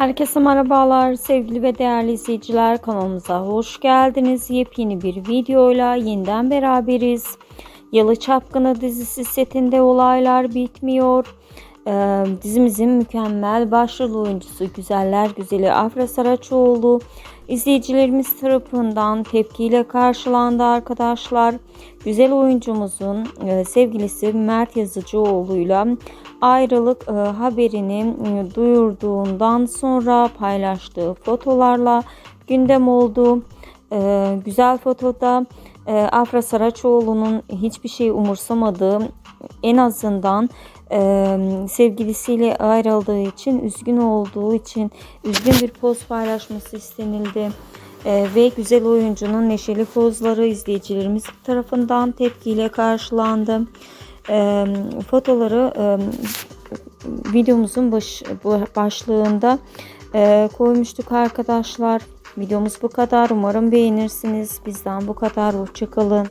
Herkese merhabalar sevgili ve değerli izleyiciler kanalımıza hoş geldiniz. Yepyeni bir videoyla yeniden beraberiz. Yalı Çapkını dizisi setinde olaylar bitmiyor. Ee, dizimizin mükemmel başrol oyuncusu Güzeller Güzeli Afra Saraçoğlu izleyicilerimiz tarafından tepkiyle karşılandı arkadaşlar. Güzel oyuncumuzun e, sevgilisi Mert Yazıcıoğlu'yla ayrılık e, haberini e, duyurduğundan sonra paylaştığı fotolarla gündem oldu. E, güzel fotoda e, Afra Saraçoğlu'nun hiçbir şey umursamadığı en azından e, sevgilisiyle ayrıldığı için üzgün olduğu için üzgün bir poz paylaşması istenildi. E, ve güzel oyuncunun neşeli pozları izleyicilerimiz tarafından tepkiyle karşılandı. E, fotoları e, videomuzun baş, başlığında e, koymuştuk arkadaşlar. Videomuz bu kadar. Umarım beğenirsiniz. Bizden bu kadar. Hoşçakalın.